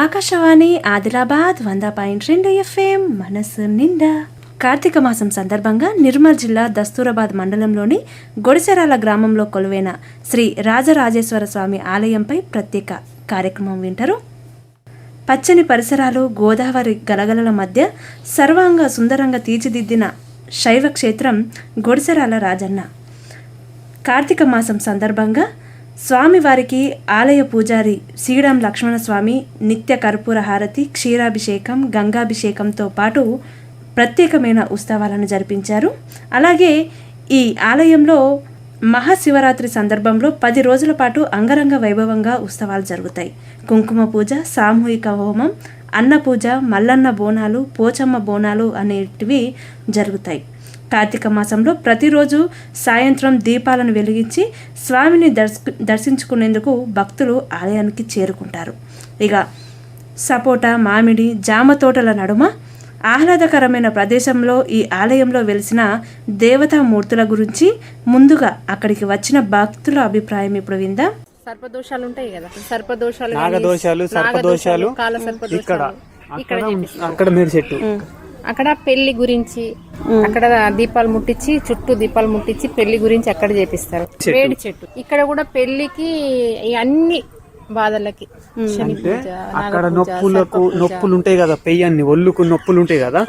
ఆకాశవాణి ఆదిలాబాద్ వంద పాయింట్ రెండు ఎఫ్ఎం మనసు నిండా. కార్తీక మాసం సందర్భంగా నిర్మల్ జిల్లా దస్తూరాబాద్ మండలంలోని గొడిసెరాల గ్రామంలో కొలువైన శ్రీ రాజరాజేశ్వర స్వామి ఆలయంపై ప్రత్యేక కార్యక్రమం వింటారు. పచ్చని పరిసరాలు గోదావరి గలగలల మధ్య సర్వాంగ సుందరంగా తీర్చిదిద్దిన శైవ క్షేత్రం గొడిసెరాల రాజన్న. కార్తీక మాసం సందర్భంగా స్వామివారికి ఆలయ పూజారి శ్రీరామ్ లక్ష్మణస్వామి నిత్య కర్పూర హారతి క్షీరాభిషేకం గంగాభిషేకంతో పాటు ప్రత్యేకమైన ఉత్సవాలను జరిపించారు. అలాగే ఈ ఆలయంలో మహాశివరాత్రి సందర్భంలో పది రోజుల పాటు అంగరంగ వైభవంగా ఉత్సవాలు జరుగుతాయి. కుంకుమ పూజ సామూహిక హోమం అన్న పూజ మల్లన్న బోనాలు పోచమ్మ బోనాలు అనేటివి జరుగుతాయి. కార్తీక మాసంలో ప్రతిరోజు సాయంత్రం దీపాలను వెలిగించి స్వామిని దర్శ దర్శించుకునేందుకు భక్తులు ఆలయానికి చేరుకుంటారు. ఇక సపోటా మామిడి జామ తోటల నడుమ ఆహ్లాదకరమైన ప్రదేశంలో ఈ ఆలయంలో వెలిసిన దేవతా మూర్తుల గురించి ముందుగా అక్కడికి వచ్చిన భక్తుల అభిప్రాయం ఇప్పుడు విందాం. సర్పదోషాలు ఉంటాయి కదా సర్పదోషాలు నాగదోషాలు సర్పదోషాలు ఇక్కడ. అక్కడ మీరు చెట్టు. అక్కడ పెళ్ళి గురించి అక్కడ దీపాలు ముట్టించి చుట్టూ దీపాలు ముట్టించి పెళ్ళి గురించి అక్కడ చేపిస్తారు. వేడి చెట్టు. ఇక్కడ కూడా పెళ్ళికి అన్ని బాధలకి. అక్కడ నొప్పులకు నొప్పులు ఉంటాయి కదా పెయ్యన్ని ఒళ్ళుకు నొప్పులు ఉంటాయి కదా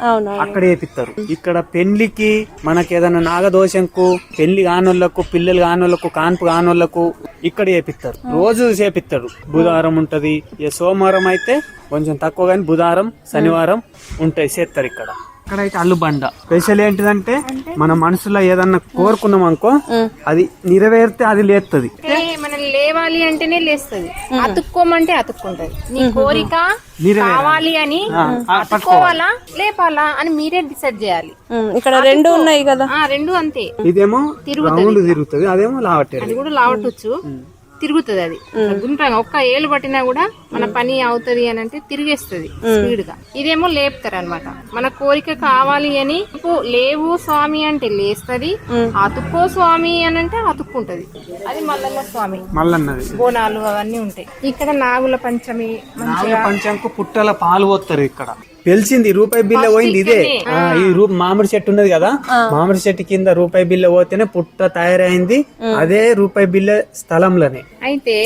అక్కడ వేపిస్తారు ఇక్కడ పెళ్ళికి మనకి ఏదైనా నాగదోషంకు పెళ్ళి కానోళ్ళకు పిల్లలు కానోళ్ళకు కాన్పు కానోళ్ళకు ఇక్కడ చేపిస్తారు రోజు చేపిస్తారు బుధవారం ఉంటది. సోమవారం అయితే కొంచెం తక్కువ కానీ బుధవారం శనివారం ఉంటాయి చేస్తారు ఇక్కడ ఇక్కడ అయితే అల్లుబండ. స్పెషల్ ఏంటిదంటే మన మనసులో ఏదన్నా కోరుకున్నాం అనుకో అది నెరవేరితే అది లేస్తుంది మనం లేవాలి అంటేనే లేస్తది. అతుక్కోమంటే అతుక్కుంటది. నీ కోరిక కావాలి అని అతుక్కోవాలా లేపాలా అని మీరే డిసైడ్ చేయాలి. ఇక్కడ రెండు ఉన్నాయి కదా. ఆ రెండు అంతే. ఇదేమో రౌండ్ తిరుగుతుంది అదేమో లావట్టేరు అది కూడా లావటొచ్చు. తిరుగుతుంది అది. గుండ్రంగా ఒక్క ఏలు పట్టినా కూడా మన పని అవుతది అని అంటే తిరిగేస్తుంది స్పీడ్గా ఇదేమో లేపుతారు అనమాట మన కోరిక కావాలి అని "ఓ, లేవు స్వామి అంటే లేస్తది అతుక్కో స్వామి అని అంటే అతుక్కుంటది. అది మల్లన్న స్వామి. మల్లన్నది. బోనాలు అవన్నీ ఉంటాయి. ఇక్కడ నాగుల పంచమి పంచంకు పుట్టల పాలు పోస్తారు ఇక్కడ. తెలిసింది రూపాయి బిల్ల పోయింది ఇదే. ఆ, ఈ రూ మామిడి చెట్టు ఉన్నది కదా. మామిడి చెట్టు కింద రూపాయి బిల్ల పోతేనే పుట్ట తయారైంది. అదే రూపాయి బిల్ల స్థలంలోనే. అయితే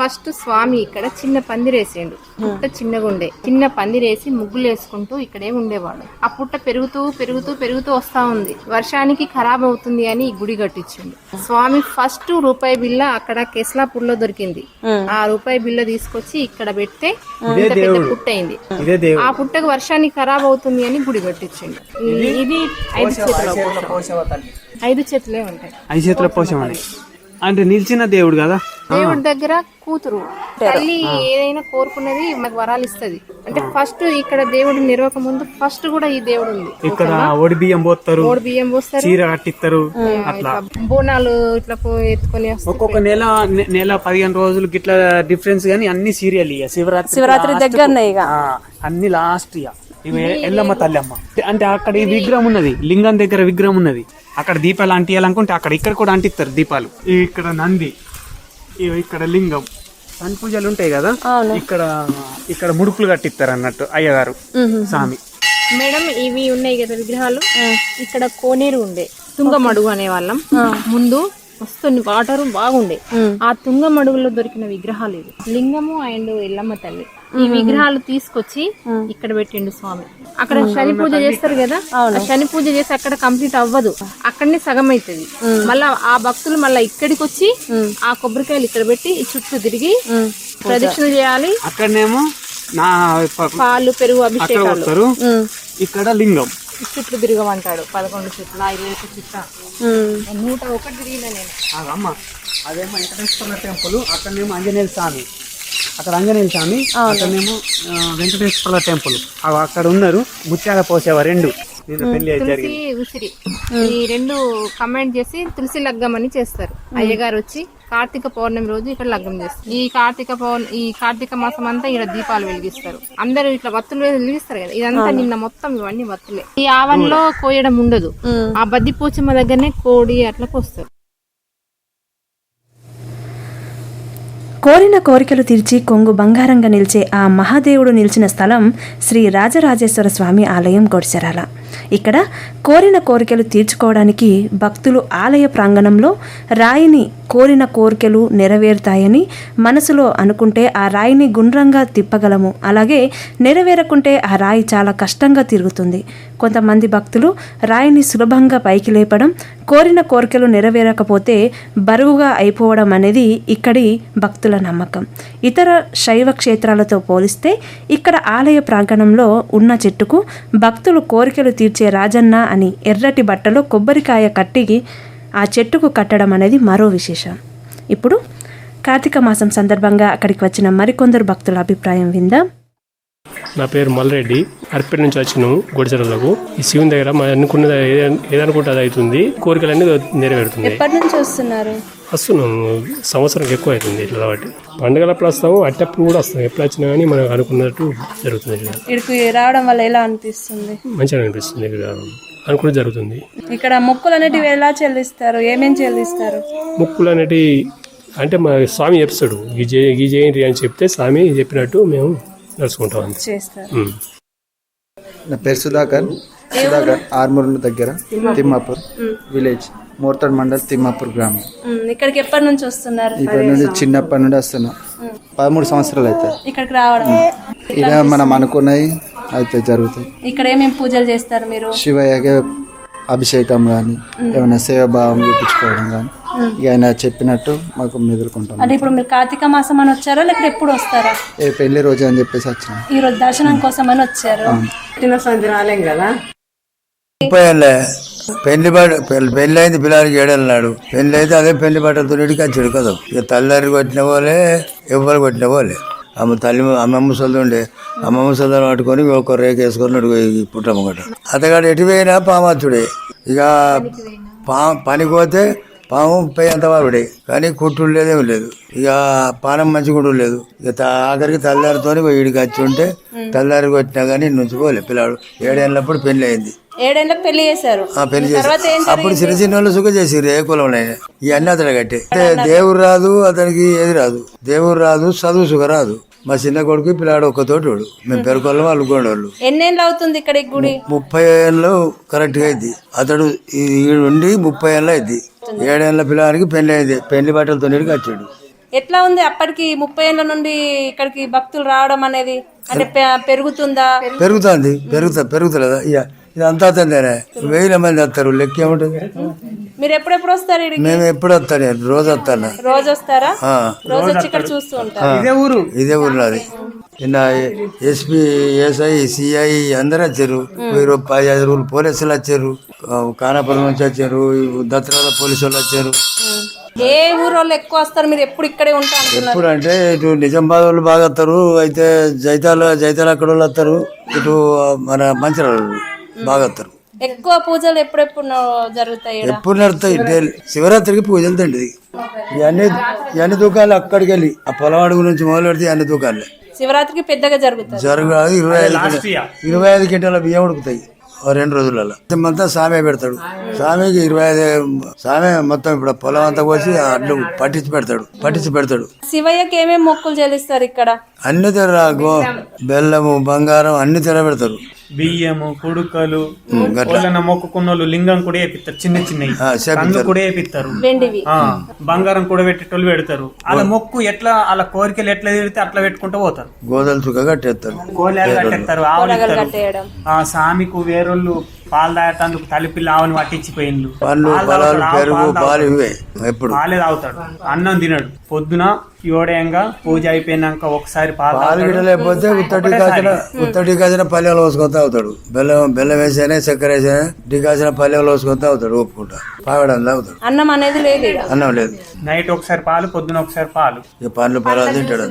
ఫస్ట్ స్వామి ఇక్కడ చిన్న పందిరేసిండు పుట్ట చిన్నగా ఉండే. చిన్న పందిరేసి ముగ్గులు వేసుకుంటూ ఇక్కడే ఉండేవాడు. ఆ పుట్ట పెరుగుతూ పెరుగుతూ పెరుగుతూ వస్తా ఉంది. వర్షానికి ఖరాబ్ అవుతుంది అని ఈ గుడి కట్టించిండు. స్వామి ఫస్ట్ రూపాయి బిల్ల అక్కడ కెస్లాపూర్లో దొరికింది ఆ రూపాయి బిల్ల తీసుకొచ్చి ఇక్కడ పెడితే ఇంత పెద్ద పుట్ట అయింది. ఇదే దేవుడు. ఆ పుట్టకు వర్షానికి ఖరాబ్ అవుతుంది అని గుడి కట్టించిండు. ఇది ఐదు చేతుల పోషం. ఐదు చేతులే ఉంటాయి. ఐదు చేతుల పోషమని అంటే నిలిచిన దేవుడు కదా? దేవుడి దగ్గర కూతురు. తల్లి ఏదైనా కోరుకున్నది మనకు వరాలు ఇస్తది. అంటే ఫస్ట్ ఇక్కడ దేవుడు నిర్వక ముందు ఫస్ట్ కూడా ఈ దేవుడు ఉంది. ఇక్కడ ఒడి బియ్యం పోస్తారు ఓడి బియ్యం పోస్తారు. చీర కట్టిస్తారు అట్లా. బోనాలు ఇట్లా పో- ఎత్తుకొని వస్తారు. ఒక్కొక్క నెల నెల పదిహేను రోజులు గిట్ల డిఫరెన్స్ గానీ అన్ని సీరియల్ ఇక శివరాత్రి శివరాత్రి దగ్గరనే ఇక ఆ, అన్ని లాస్ట్ ఇక ఇవి ఎల్లమ్మ తల్లమ్మ. అంటే అక్కడ ఈ విగ్రహం ఉన్నది లింగం దగ్గర విగ్రహం ఉన్నది. అక్కడ దీపాలు అంటియాలనుకుంటే అక్కడ ఇక్కడ కూడా అంటిస్తారు దీపాలు. ఇక్కడ నంది ఇవి ఇక్కడ లింగం. సన్ పూజలు ఉంటాయి కదా? ఇక్కడ ఇక్కడ ముడుపులు కట్టిస్తారు అన్నట్టు అయ్యగారు స్వామి. మేడం ఇవి ఉన్నాయి కదా విగ్రహాలు? ఇక్కడ కోనేరు ఉండే. తుంగమడుగు అనే వాళ్ళం. ముందు వస్తుంది వాటర్ బాగుండే. ఆ తుంగమడుగులో దొరికిన విగ్రహాలు ఇవి. లింగము అండ్ ఎల్లమ్మ తల్లి. ఈ విగ్రహాలు తీసుకొచ్చి ఇక్కడ పెట్టిండు స్వామి. అక్కడ శని పూజ చేస్తారు కదా? ఆ శని పూజ చేసి అక్కడ కంప్లీట్ అవ్వదు. అక్కడనే సగం అవుతుంది మళ్ళా ఆ భక్తులు మళ్ళా ఇక్కడికి వచ్చి ఆ కొబ్బరికాయలు ఇక్కడ పెట్టి ఈ చుట్టూ తిరిగి ప్రదక్షిణ చేయాలి. అక్కడనేమో నా పాలు పెరుగు అభిషేకాలు. ఇక్కడ లింగం. చుట్లు తిరగమంటాడు. పదకొండు చుట్లు ఆ ఇరవై ఒక చుట్ట. నూట ఒకటి తిరిగిన నేను. అదేమో వెంకటేశ్వర టెంపుల్ అక్కడనేమో ఆంజనేయ స్వామి. అక్కడ ఆంజనేయ స్వామి అక్కడనేమో వెంకటేశ్వర టెంపుల్. అక్కడ ఉన్నారు. ముత్యాల పోసేవా రెండు. తులసి ఉసిరి. ఈ రెండు కమెంట్ చేసి తులసి లగ్గం అని చేస్తారు. అయ్యగారు వచ్చి కార్తీక పౌర్ణమి రోజు ఇక్కడ లగ్గం చేస్తారు. ఈ కార్తీక పౌర్ణ ఈ కార్తీక మాసం అంతా ఇక్కడ దీపాలు వెలిగిస్తారు. అందరూ ఇట్లా వత్తులు వెలిగిస్తారు కదా. ఇదంతా నిన్న మొత్తం ఇవన్నీ వత్తులే ఈ ఆవన్లో కోయడం ఉండదు. ఆ బద్ది పోచమ్మ దగ్గరనే కోడి అట్లా కోస్తారు కోరిన కోరికలు తీర్చి కొంగు బంగారంగా నిలిచే ఆ మహాదేవుడు నిలిచిన స్థలం శ్రీ రాజరాజేశ్వర స్వామి ఆలయం గొడిసెరాల ఇక్కడ కోరిన కోరికలు తీర్చుకోవడానికి భక్తులు ఆలయ ప్రాంగణంలో రాయిని కోరిన కోరికలు నెరవేరుతాయని మనసులో అనుకుంటే ఆ రాయిని గుండ్రంగా తిప్పగలము. అలాగే నెరవేరకుంటే ఆ రాయి చాలా కష్టంగా తిరుగుతుంది. కొంతమంది భక్తులు రాయిని సులభంగా పైకి లేపడం కోరిన కోరికలు నెరవేరకపోతే బరువుగా అయిపోవడం అనేది ఇక్కడి భక్తుల నమ్మకం. ఇతర శైవ క్షేత్రాలతో పోలిస్తే ఇక్కడ ఆలయ ప్రాంగణంలో ఉన్న చెట్టుకు భక్తులు కోరికలు తీర్చే రాజన్న అని ఎర్రటి బట్టలో కొబ్బరికాయ కట్టి ఆ చెట్టుకు కట్టడం అనేది మరో విశేషం. ఇప్పుడు కార్తీక మాసం సందర్భంగా అక్కడికి వచ్చిన మరికొందరు భక్తుల అభిప్రాయం విందాం. నా పేరు మల్రెడ్డి. అర్పేట నుంచి వచ్చినాము గుడిచెరలకు. ఈ శివుని దగ్గర మనం అనుకున్నది ఏద- ఏదనుకుంటే అది అవుతుంది కోరికలన్నీ నెరవేరుతుంది ఎప్పటి నుంచి వస్తున్నారు? వస్తున్నాం. సంవత్సరం ఎక్కువ అవుతుంది ఇట్లా కాబట్టి. పండుగలప్పుడు వస్తాము అట్టప్పుడు కూడా వస్తాం ఎప్పుడు వచ్చినా కానీ మనం అనుకున్నట్టు జరుగుతుంది ఇక్కడ ఇక్కడికి రావడం వల్ల ఎలా అనిపిస్తుంది? మంచిగా అనిపిస్తుంది ఇక్కడ అనుకున్నది జరుగుతుంది. ఇక్కడ మొక్కులు అనేటివి ఎలా చెల్లిస్తారు? ఏమేం చెల్లిస్తారు? ముక్కులు అనేటి అంటే మా స్వామి చెప్తాడు. ఈ జే ఈ జయంతి అని చెప్తే స్వామి చెప్పినట్టు మేము నడుచుకుంటాం అంతే చేస్తారు. ఉమ్. నా పేరు సుధాకర్. సుధాకర్ ఆర్మూర్ దగ్గర తిమ్మాపూర్. విలేజ్. మోర్తాడ్ మండల్ తిమ్మాపూర్ గ్రామం. ఇక్కడికి ఎప్పటి నుంచి వస్తున్నారు? ఇక్కడ నుండి చిన్నప్పటి నుండి వస్తున్నా. పదమూడు సంవత్సరాలు అవుతాయి ఇక్కడికి రావడం ఇక మనం అనుకున్నవి అయితే జరుగుతాయి. ఇక్కడ ఏమేమి పూజలు చేస్తారు మీరు? శివయ్యకి అభిషేకం కానీ ఏమైనా సేవాభావం చూపించుకోవడం కానీ ఇక ఆయన చెప్పినట్టు మాకు మెదులుకుంటాం అంటే ఇప్పుడు మీరు కార్తీక మాసం అని వచ్చారా? లేకపోతే ఎప్పుడు వస్తారా? ఏ పెళ్ళి రోజు అని చెప్పేసి వచ్చిన. ఈ రోజు దర్శనం కోసం అని వచ్చారు. ముప్పై ఏళ్ళే. పెళ్ళి బట్ట పెళ్ళి పెళ్ళి అయింది పిల్లలకి ఏడన్నాడు పెళ్ళి అయితే అదే పెళ్ళి బట్టలతో ఇంటికి వచ్చాడు కదా. ఇక తల్లిదారి కొట్టిన వాళ్ళే ఎవ్వరు కొట్టిన వాళ్ళే. అమ్మ తల్లి అమ్మ ముసలి ఉండే. అమ్మ ముసలి పట్టుకొని ఒక రేఖ వేసుకొని నడుగు పుట్టమ్మగట అతగాడు ఎటు పోయినా పామాచుడే ఇక పా పనికి పోతే పాము పై అంత వారుడే కానీ కుట్టుడు లేదేమి లేదు. ఇక పానం మంచి కూడా లేదు. ఇక ఆఖరికి తల్లిదారితో వీడికి వచ్చి ఉంటే తల్లిదారికి వచ్చినా కానీ నుంచి పోలే పిల్లాడు. ఏడేళ్ళప్పుడు పెళ్ళి అయింది ఏడేళ్ళకి పెళ్ళి చేశారు. ఆ పెళ్ళి చేసి అప్పుడు చిన్న చిన్న వాళ్ళు సుఖ చేసిర్రు ఏ కులంలో ఇవన్నీ అతను కట్టే. దేవుడు రాదు అతనికి ఏది రాదు. దేవుడు రాదు చదువు సుఖ రాదు. మా చిన్న కొడుకు పిల్లాడు ఒక్కతోటి వాడు మేము పెరుకోళ్ళం వాళ్ళు గోడవాళ్ళు ఎన్నేళ్ళు అవుతుంది ఇక్కడ ఈ గుడి ముప్పై ఏళ్ళు కరెక్ట్గా అయింది. అతడు ఉండి ముప్పై ఏళ్ళు అయింది. ఏడేళ్ళ పిల్లవాడికి పెళ్ళి అయింది. పెళ్ళి బట్టలతో వచ్చాడు. ఎట్లా ఉంది అప్పటికి ముప్పై ఏళ్ళ నుండి ఇక్కడికి భక్తులు రావడం అనేది? అంటే పెరుగుతుందా? పెరుగుతుంది. పెరుగుతా పెరుగుతలేదా? ఇక ఇదంతా అతనిదేనే వేల మంది వస్తారు. లెక్క ఏముంటుంది? మీరు ఎప్పుడెప్పుడు వస్తారు మేము ఎప్పుడు వస్తాను రోజు వస్తాను. రోజు వస్తారా? ఆ. రోజు వచ్చి ఇక్కడ చూస్తూ ఉంటారు. ఇదే ఊరు? ఇదే ఊర్లోది నిన్న ఎస్పీ ఎస్ఐ సిఐ అందరు వచ్చారు. మీరు పది ఐదు రోజులు పోలీసులు వచ్చారు. కానాపురం నుంచి వచ్చారు. దత్తరాల పోలీసు వాళ్ళు వచ్చారు. ఏ ఊరు వాళ్ళు ఎక్కువ వస్తారు? మీరు ఎప్పుడు ఇక్కడే ఉంటా అంటున్నారు ఇప్పుడు అంటే ఇటు నిజామాబాద్ వాళ్ళు బాగా వస్తారు. అయితే జైతాల జైతాల అక్కడ వాళ్ళు వస్తారు. ఇటు మన మంచిర్యాల బాగా వస్తారు ఎక్కువ పూజలు ఎప్పుడెప్పుడు న- జరుగుతాయి? ఎప్పుడు నడుస్తాయి డైలీ శివరాత్రికి పూజలు తండ్రి ఇవన్నీ ఇవన్నీ దుకాణాలు అక్కడికి వెళ్ళి ఆ పొలం అడుగు నుంచి మొదలు పెడితే అన్ని దుకాణాలే. శివరాత్రికి పెద్దగా జరుగుతుంది జరుగు ఇరవై ఐదు ఇరవై ఐదు క్వింటాల బియ్యం ఉడుకుతాయి రెండు రోజులలో మొత్తం సామే పెడతాడు. సామెకి ఇరవై ఐదు సామే మొత్తం ఇప్పుడు పొలం అంతా కోసి అడ్లు పట్టించి పెడతాడు పట్టించి పెడతాడు. శివయ్యకి ఏమేమి మొక్కులు చెల్లిస్తారు ఇక్కడ? అన్ని తెర గో బెల్లము బంగారం అన్ని తెర పెడతారు. బియ్యము కుడుకలు. వాళ్ళని మొక్కుకున్న వాళ్ళు లింగం కూడా వేపిస్తారు చిన్న చిన్నవి. కళ్ళు కూడా వేపిస్తారు వెండివి. ఆ, బంగారం కూడా పెట్టేటోళ్ళు పెడతారు. వాళ్ళ మొక్కు ఎట్లా వాళ్ళ కోరికలు ఎట్లా తీరితే అట్లా పెట్టుకుంటూ పోతారు. గోదలు చుక్క కట్టేస్తారు. కోలేరు కట్టేస్తారు ఆవులు ఆ సామికు వేరోళ్ళు పాలు తాగేటందుకు తలిపిల్ల ఆవుని పట్టించిపోయిండ్లు. పండ్లు పాలు పెరుగు పాలు తాగుతాడు. ఇవే ఎప్పుడు. పాలే తాగుతాడు. అన్నం తినడు. పొద్దున యోడయంగా పూజ అయిపోయినాక ఒకసారి పాలు పాలు. గిట్ట లేకపోతే ఉత్తటి ఉత్తటి పల్లెలు పోసుకొని తాగుతాడు. బెల్లం బెల్లం వేసానే చక్కెర వేసానే టీ కాసిన పల్లెలు పోసుకొని తాగుతాడు ఒప్పుకుంటా. పావడం తాగుతాడు. అన్నం అనేది లేదు. అన్నం లేదు. నైట్ ఒకసారి పాలు పొద్దున ఒకసారి పాలు. ఇక పండ్లు పొలాలు తింటాడు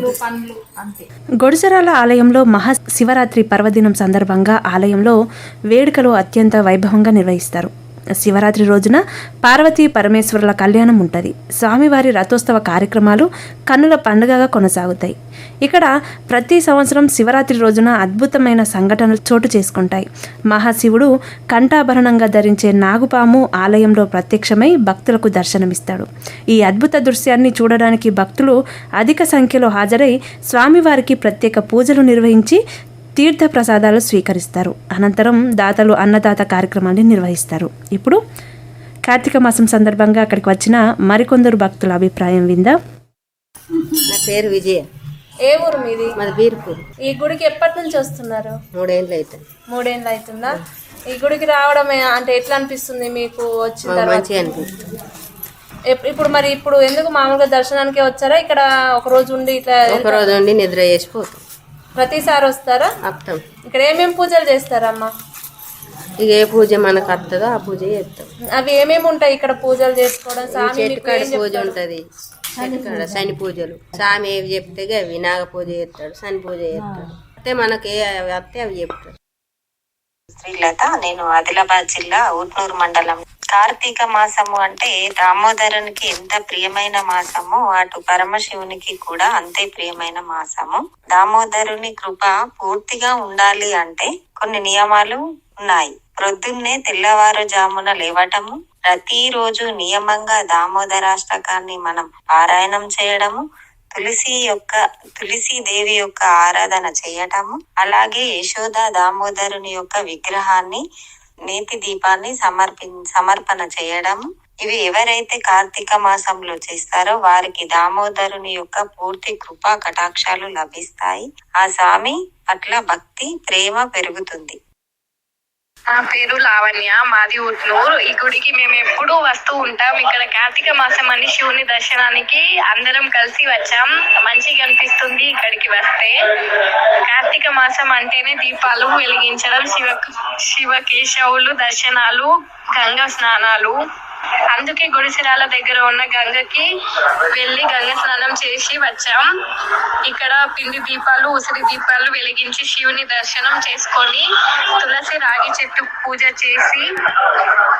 గొడిసెరాల ఆలయంలో మహా శివరాత్రి పర్వదినం సందర్భంగా ఆలయంలో వేడుకలు అత్యంత వైభవంగా నిర్వహిస్తారు. శివరాత్రి రోజున పార్వతీ పరమేశ్వరుల కళ్యాణం ఉంటుంది. స్వామివారి రథోత్సవ కార్యక్రమాలు కన్నుల పండుగగా కొనసాగుతాయి. ఇక్కడ ప్రతి సంవత్సరం శివరాత్రి రోజున అద్భుతమైన సంఘటనలు చోటు చేసుకుంటాయి. మహాశివుడు కంఠాభరణంగా ధరించే నాగుపాము ఆలయంలో ప్రత్యక్షమై భక్తులకు దర్శనమిస్తాడు. ఈ అద్భుత దృశ్యాన్ని చూడడానికి భక్తులు అధిక సంఖ్యలో హాజరై స్వామివారికి ప్రత్యేక పూజలు నిర్వహించి తీర్థ ప్రసాదాలు స్వీకరిస్తారు. అనంతరం దాతలు అన్నదాత కార్యక్రమాన్ని నిర్వహిస్తారు. ఇప్పుడు కార్తీక మాసం సందర్భంగా అక్కడికి వచ్చిన మరికొందరు భక్తుల అభిప్రాయం విందా. నా పేరు విజయ. ఏ ఊరు మీది? మాది బీర్పూర్. ఈ గుడికి ఎప్పటి నుంచి వస్తున్నారు? మూడేళ్ళు అవుతుంది మూడేళ్ళు అవుతుందా ఈ గుడికి రావడం అంటే ఎట్లా అనిపిస్తుంది మీకు వచ్చిన తర్వాత? మంచిగా అనిపిస్తుంది. ఎప్- ఇప్పుడు మరి ఇప్పుడు ఎందుకు మామూలుగా దర్శనానికే వచ్చారా? ఇక్కడ ఒక రోజు ఉండి ఇట్లా ఒక రోజు ఉండి నిద్ర చేసిపోతాం ప్రతిసారి వస్తారా? అప్తాం ఇక్కడ ఏమేమి పూజలు చేస్తారమ్మా? ఇక ఏ పూజ మనకు వస్తుందో ఆ పూజ చేస్తాం. అవి ఏమేమి ఉంటాయి ఇక్కడ పూజలు చేసుకోవడం? స్వామి చెట్టు మీకు కాడ ఏం పూజ చెప్తారు? ఉంటది. శని పూజలు. స్వామి ఏవి చెప్తే అవి నాగ పూజ చేస్తాడు శని పూజ చేస్తాడు. అంటే మనకి ఏ అవి వస్తే అవి చెప్తాడు. శ్రీలత నేను ఆదిలాబాద్ జిల్లా ఊట్నూరు మండలం కార్తీక మాసము అంటే దామోదరునికి ఎంత ప్రియమైన మాసము అటు పరమశివునికి కూడా అంతే ప్రియమైన మాసము. దామోదరుని కృప పూర్తిగా ఉండాలి అంటే కొన్ని నియమాలు ఉన్నాయి. ప్రొద్దున్నే తెల్లవారుజామున లేవటము ప్రతిరోజు నియమంగా దామోదరాష్టకాన్ని మనం పారాయణం చేయడము తులసి యొక్క తులసి దేవి యొక్క ఆరాధన చేయటము అలాగే యశోద దామోదరుని యొక్క విగ్రహాన్ని నేతి దీపాన్ని సమర్పి సమర్పణ చేయడం. ఇవి ఎవరైతే కార్తీక మాసంలో చేస్తారో వారికి దామోదరుని యొక్క పూర్తి కృపా కటాక్షాలు లభిస్తాయి. ఆ స్వామి పట్ల భక్తి ప్రేమ పెరుగుతుంది. నా పేరు లావణ్య మాది ఉట్నూరు. ఈ గుడికి మేము ఎప్పుడూ వస్తూ ఉంటాం. ఇక్కడ కార్తీక మాసం అని శివుని దర్శనానికి అందరం కలిసి వచ్చాం. మంచిగా అనిపిస్తుంది ఇక్కడికి వస్తే. కార్తీక మాసం అంటేనే దీపాలు వెలిగించడం శివ శివ కేశవులు దర్శనాలు గంగా స్నానాలు. అందుకే గుడిసిరాల దగ్గర ఉన్న గంగకి వెళ్ళి గంగ స్నానం చేసి వచ్చాం. ఇక్కడ పిండి దీపాలు ఉసిరి దీపాలు వెలిగించి శివుని దర్శనం చేసుకొని తులసి రాగి చెట్టు పూజ చేసి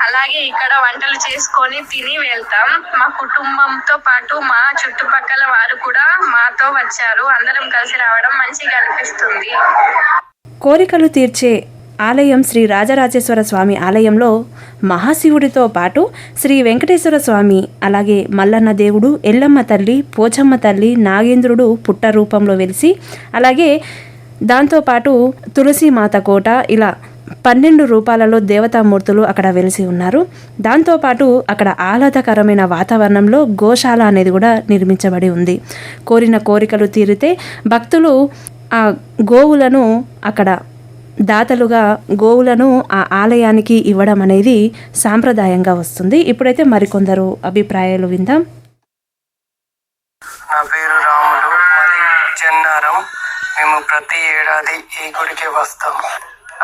అలాగే ఇక్కడ వంటలు చేసుకొని తిని వెళ్తాం. మా కుటుంబంతో పాటు మా చుట్టుపక్కల వారు కూడా మాతో వచ్చారు. అందరం కలిసి రావడం మంచిగా అనిపిస్తుంది. కోరికలు తీర్చే ఆలయం శ్రీ రాజరాజేశ్వర స్వామి ఆలయంలో మహాశివుడితో పాటు శ్రీ వెంకటేశ్వర స్వామి అలాగే మల్లన్న దేవుడు ఎల్లమ్మ తల్లి పోచమ్మ తల్లి నాగేంద్రుడు పుట్ట రూపంలో వెలిసి అలాగే దాంతోపాటు తులసీమాత కోట ఇలా పన్నెండు రూపాలలో దేవతామూర్తులు అక్కడ వెలిసి ఉన్నారు. దాంతోపాటు అక్కడ ఆహ్లాదకరమైన వాతావరణంలో గోశాల అనేది కూడా నిర్మించబడి ఉంది. కోరిన కోరికలు తీరితే భక్తులు ఆ గోవులను అక్కడ దాతలుగా గోవులను ఆ ఆలయానికి ఇవ్వడం అనేది సాంప్రదాయంగా వస్తుంది. ఇప్పుడైతే మరికొందరు అభిప్రాయాలు విందాం. నా పేరు రాములు మాది చెన్నారం. మేము ప్రతి ఏడాది ఈ గుడికి వస్తాం.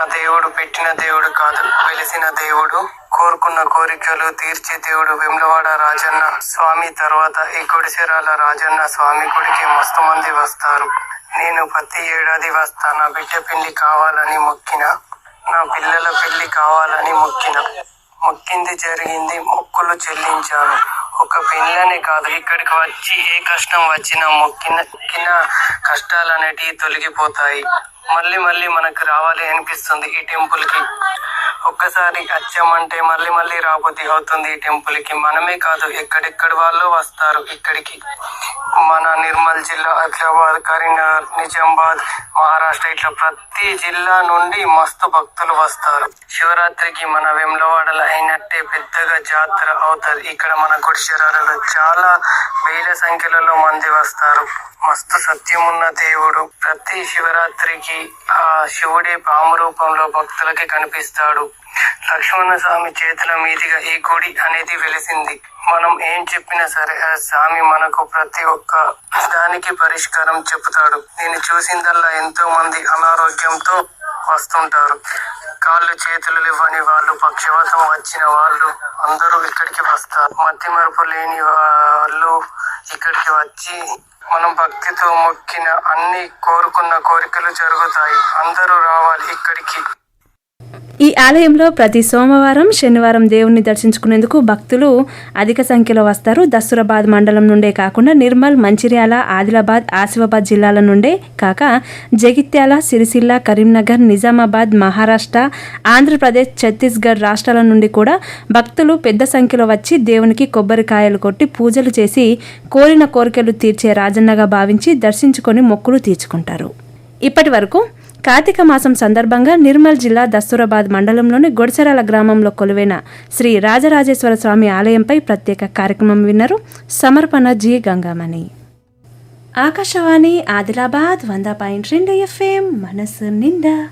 ఆ దేవుడు పెట్టిన దేవుడు కాదు వెలిసిన దేవుడు. కోరుకున్న కోరికలు తీర్చే దేవుడు వెమ్లవాడ రాజన్న స్వామి. తర్వాత ఈ గుడిసెరాల రాజన్న స్వామి గుడికి మస్తు మంది వస్తారు. నేను ప్రతి ఏడాది వస్తా నా బిడ్డ పెళ్ళి కావాలని మొక్కిన. నా పిల్లల పెళ్ళి కావాలని మొక్కిన. మొక్కింది జరిగింది మొక్కులు చెల్లించాను. ఒక పెళ్ళనే కాదు ఇక్కడికి వచ్చి ఏ కష్టం వచ్చినా మొక్కిన మొక్కిన కష్టాలు అనేటివి తొలగిపోతాయి. మళ్ళీ మళ్ళీ మనకు రావాలి అనిపిస్తుంది ఈ టెంపుల్కి. ఒక్కసారి అచ్చామంటే మళ్ళీ మళ్ళీ రాబోద్ది అవుతుంది ఈ టెంపుల్కి. మనమే కాదు ఎక్కడెక్కడి వాళ్ళు వస్తారు ఇక్కడికి. మన నిర్మల్ జిల్లా ఆదిలాబాద్ కరీంనగర్ నిజామాబాద్ మహారాష్ట్ర ఇట్లా ప్రతి జిల్లా నుండి మస్తు భక్తులు వస్తారు. శివరాత్రికి మన వెమ్లవాడల అయినట్టే పెద్దగా జాతర అవుతుంది. ఇక్కడ మన గుడిశరాలలో చాలా వేల సంఖ్యలలో మంది వస్తారు. మస్తు సత్యమున్న దేవుడు. ప్రతి శివరాత్రికి ఆ శివుడే పాము రూపంలో భక్తులకి కనిపిస్తాడు. లక్ష్మణ స్వామి చేతుల మీదుగా ఈ గుడి అనేది వెలిసింది. మనం ఏం చెప్పినా సరే ఆ స్వామి మనకు ప్రతి ఒక్క దానికి పరిష్కారం చెబుతాడు. నేను చూసిందల్లా ఎంతో మంది అనారోగ్యంతో వస్తుంటారు. కాళ్ళు చేతులు ఇవ్వని వాళ్ళు పక్షవాతం వచ్చిన వాళ్ళు అందరూ ఇక్కడికి వస్తారు. మతి మరపు లేని వాళ్ళు ఇక్కడికి వచ్చి మనం భక్తితో మొక్కిన అన్ని కోరుకున్న కోరికలు జరుగుతాయి. అందరూ రావాలి ఇక్కడికి. ఈ ఆలయంలో ప్రతి సోమవారం శనివారం దేవుణ్ణి దర్శించుకునేందుకు భక్తులు అధిక సంఖ్యలో వస్తారు. దసురాబాద్ మండలం నుండే కాకుండా నిర్మల్ మంచిర్యాల ఆదిలాబాద్ ఆసిఫాబాద్ జిల్లాల నుండే కాక జగిత్యాల సిరిసిల్ల కరీంనగర్ నిజామాబాద్ మహారాష్ట్ర ఆంధ్రప్రదేశ్ ఛత్తీస్గఢ్ రాష్ట్రాల నుండి కూడా భక్తులు పెద్ద సంఖ్యలో వచ్చి దేవునికి కొబ్బరికాయలు కొట్టి పూజలు చేసి కోరిన కోరికలు తీర్చే రాజన్నగా భావించి దర్శించుకొని మొక్కులు తీర్చుకుంటారు. ఇప్పటి వరకు కార్తీక మాసం సందర్భంగా నిర్మల్ జిల్లా దస్తూరాబాద్ మండలంలోని గొడసరాల గ్రామంలో కొలువైన శ్రీ రాజరాజేశ్వర స్వామి ఆలయంపై ప్రత్యేక కార్యక్రమం విన్నారు. సమర్పణ జి. గంగామణి. ఆకాశవాణి ఆదిలాబాద్ వంద పాయింట్ రెండు ఎఫ్ఎం మనసు నిండా.